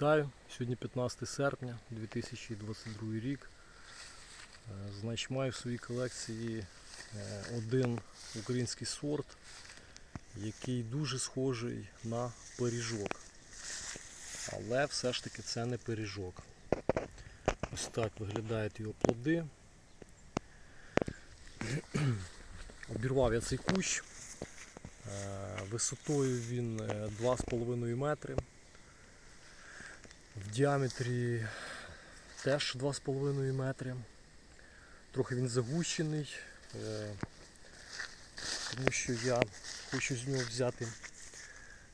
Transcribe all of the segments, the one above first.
Вітаю! Сьогодні 15 серпня 2022 рік. Е, Значить, маю в своїй колекції е, один український сорт, який дуже схожий на пиріжок. Але все ж таки це не пиріжок. Ось так виглядають його плоди. Обірвав я цей кущ. Е, Висотою він е, 2,5 метри. В діаметрі теж 2,5 метри. Трохи він загущений, е, тому що я хочу з нього взяти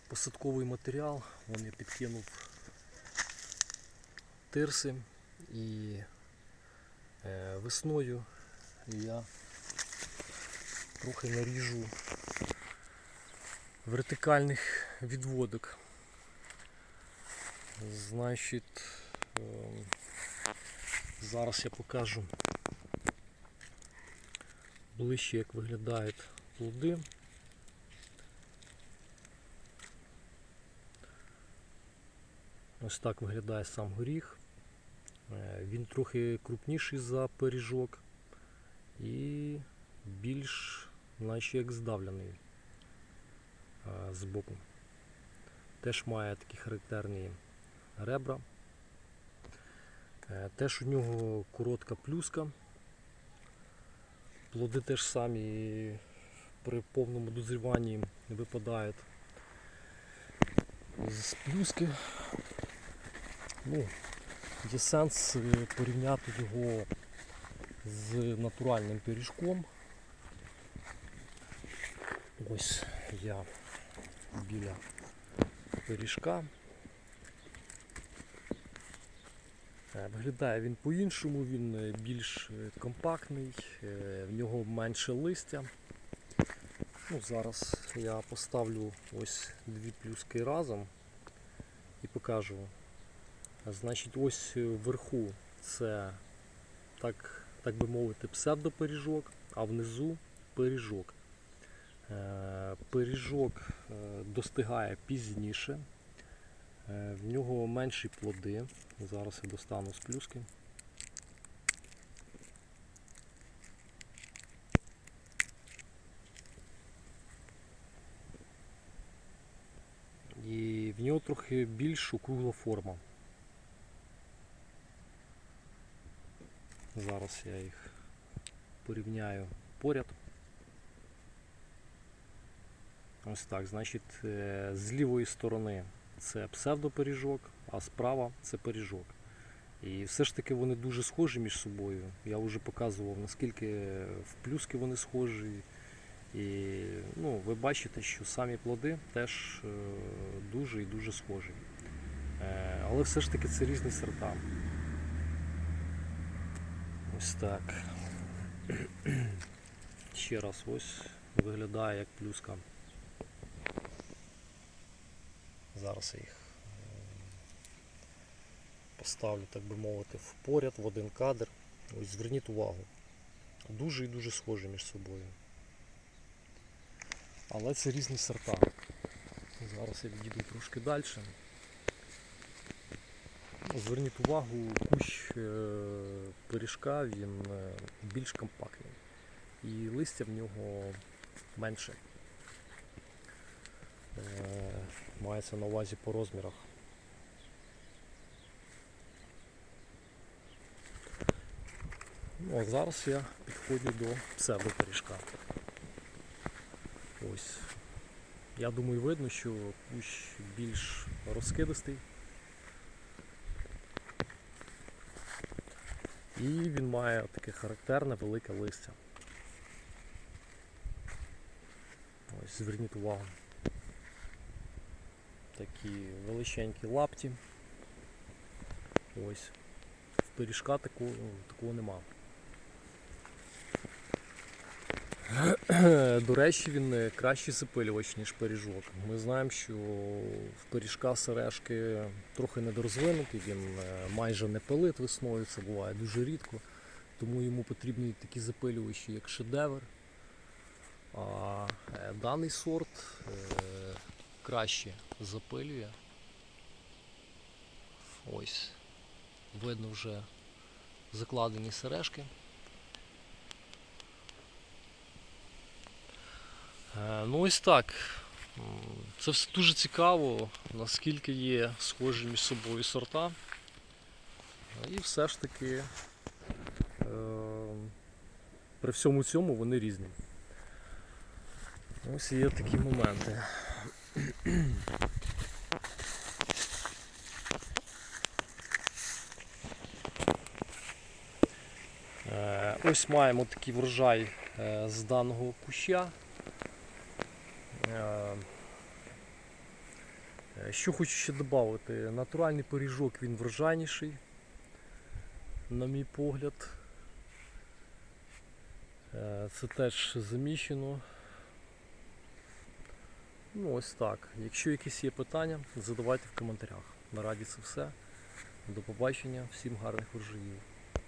посадковий матеріал. Вон я підкинув тирси і е, весною я трохи наріжу вертикальних відводок. Значить, ем, зараз я покажу ближче, як виглядають плоди. Ось так виглядає сам горіх. Е, Він трохи крупніший за пиріжок і більш наче як здавлений е, збоку. Теж має такі характерні ребра. Е, Теж у нього коротка плюска. Плоди теж самі при повному дозріванні випадають з плюски. Ну, є сенс е, порівняти його з натуральним пиріжком. Ось я біля пиріжка. Виглядає він по-іншому, він е, більш е, компактний, е, в нього менше листя. Ну, зараз я поставлю ось дві плюски разом і покажу. Значить, ось е, вверху це, так, так би мовити, псевдопиріжок, а внизу пиріжок. Е, Пиріжок е, достигає пізніше. Е, В нього менші плоди. Зараз я достану з плюски. І в нього трохи більш округла форма. Зараз я їх порівняю поряд. Ось так, значить, е, з лівої сторони це псевдопиріжок, а справа це пиріжок. І все ж таки вони дуже схожі між собою. Я вже показував, наскільки в плюски вони схожі. І ну, ви бачите, що самі плоди теж е, дуже і дуже схожі. Е, Але все ж таки це різні сорта. Ось так. Ще раз ось виглядає як плюска. Зараз я їх е, поставлю, так би мовити, в поряд в один кадр. Ось зверніть увагу. Дуже і дуже схожі між собою. Але це різні сорта. Зараз я відійду трошки далі. Ну, Зверніть увагу, кущ е, пиріжка він е, більш компактний. І листя в нього менше. Е, Мається на увазі по розмірах. Ну, а зараз я підходжу до псевдопиріжка. Ось. Я думаю, видно, що кущ більш розкидистий. І він має таке характерне велике листя. Ось зверніть увагу. Такі величенькі лапті. Ось. В пиріжка такого, такого нема. До речі, він е, кращий запилювач, ніж пиріжок. Ми знаємо, що в пиріжка сережки трохи недорозвинуті, він е, майже не пилить весною, це буває дуже рідко. Тому йому потрібні такі запилювачі, як шедевр. А е, даний сорт краще запилює. Ось видно вже закладені сережки. Е, Ну ось так. Це все дуже цікаво, наскільки є схожі між собою сорта. Е, І все ж таки е, при всьому цьому вони різні. Ось є такі моменти. Е, Ось маємо такий врожай е, з даного куща. Е, Що хочу ще додати, натуральний поріжок він врожайніший, на мій погляд. Це теж заміщено. Ну ось так. Якщо якісь є питання, задавайте в коментарях. Нараді це все. До побачення, всім гарних врожаїв.